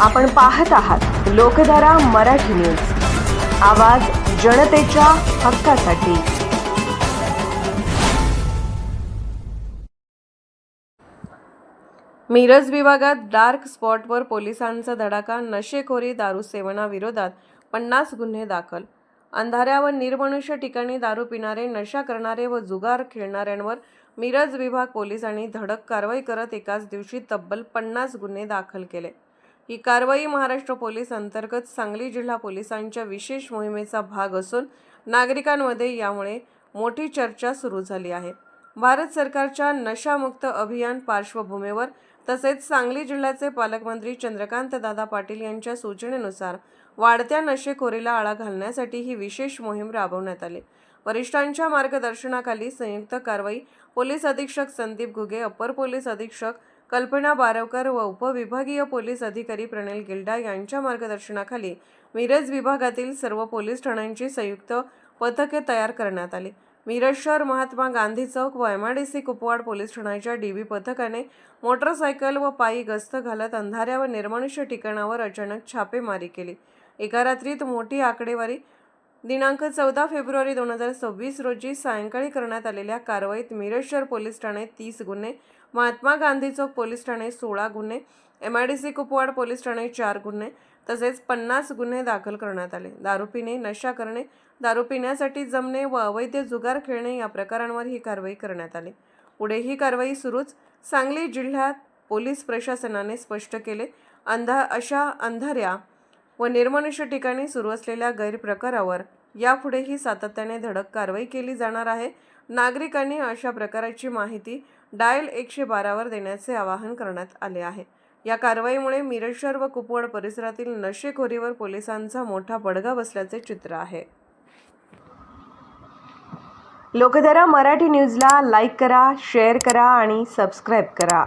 आपण पाहत आहात लोकधारा मराठी न्यूज. आवाज जनतेच्या हक्कासाठी. मिरज विभागात डार्क स्पॉटवर पोलिसांचा धडाका नशेखोरी दारू सेवनाविरोधात पन्नास गुन्हे दाखल. अंधाऱ्या व निर्मनुष्य ठिकाणी दारू पिणारे नशा करणारे व जुगार खेळणाऱ्यांवर मिरज विभाग पोलिसांनी धडक कारवाई करत एकाच दिवशी तब्बल पन्नास गुन्हे दाखल केले. ही कारवाई महाराष्ट्र पोलीस अंतर्गत सांगली जिल्हा पोलिसांच्या विशेष मोहिमेचा भाग असून नागरिकांमध्ये यामुळे मोठी चर्चा सुरू झाली आहे. भारत सरकारच्या नशामुक्त अभियान पार्श्वभूमीवर तसेच सांगली जिल्ह्याचे पालकमंत्री चंद्रकांत दादा पाटील यांच्या सूचनेनुसार वाढत्या नशेखोरीला आळा घालण्यासाठी ही विशेष मोहीम राबवण्यात आली. वरिष्ठांच्या मार्गदर्शनाखाली संयुक्त कारवाई पोलीस अधीक्षक संदीप घुगे अपर पोलीस अधीक्षक कल्पना बारवकर व उपविभागीय पोलीस अधिकारी प्रणेल गिल्डा यांच्या मार्गदर्शनाखाली मिरज विभागातील सर्व पोलीस ठाण्यांची संयुक्त पथके तयार करण्यात आली. मिरज शहर महात्मा गांधी चौक व एमआयडीसी कुपवाड पोलीस ठाण्याच्या डी बी पथकाने मोटरसायकल व पायी गस्त घालत अंधाऱ्या व निर्मनुष्य ठिकाणावर अचानक छापेमारी केली. एका रात्रीत मोठी आकडेवारी दिनांक चौदा फेब्रुवारी दोन हजार सव्वीस रोजी सायंकाळी करण्यात आलेल्या कारवाईत मिरज शहर पोलीस ठाणे तीस गुन्हे महात्मा गांधी चौक पोलीस ठाणे सोळा गुन्हे M I D C Kupwad police Thane चार गुन्हे तसेच पन्नास गुन्हे दाखल करण्यात आले. दारू पिणे नशा करणे दारू पिण्यासाठी जमणे व अवैध जुगार खेळणे या प्रकारांवर ही कारवाई करण्यात आली. पुढे ही कारवाई सुरूच सांगली जिल्ह्यात पोलीस प्रशासनाने स्पष्ट केले. अंधा अशा अंधाऱ्या व निर्मनुष्य ठिकाणी सुरू असलेल्या गैरप्रकारावर यापुढेही सातत्याने धडक कारवाई केली जाणार आहे. नागरिकांनी अशा प्रकाराची माहिती डायल एकशे बारावर देण्याचे आवाहन करण्यात आले आहे. या कारवाईमुळे मिरज शहर व कुपवाड परिसरातील नशेखोरीवर पोलिसांचा मोठा बडगा बसल्याचे चित्र आहे. लोकधारा मराठी न्यूजला लाईक करा शेअर करा आणि सबस्क्राईब करा.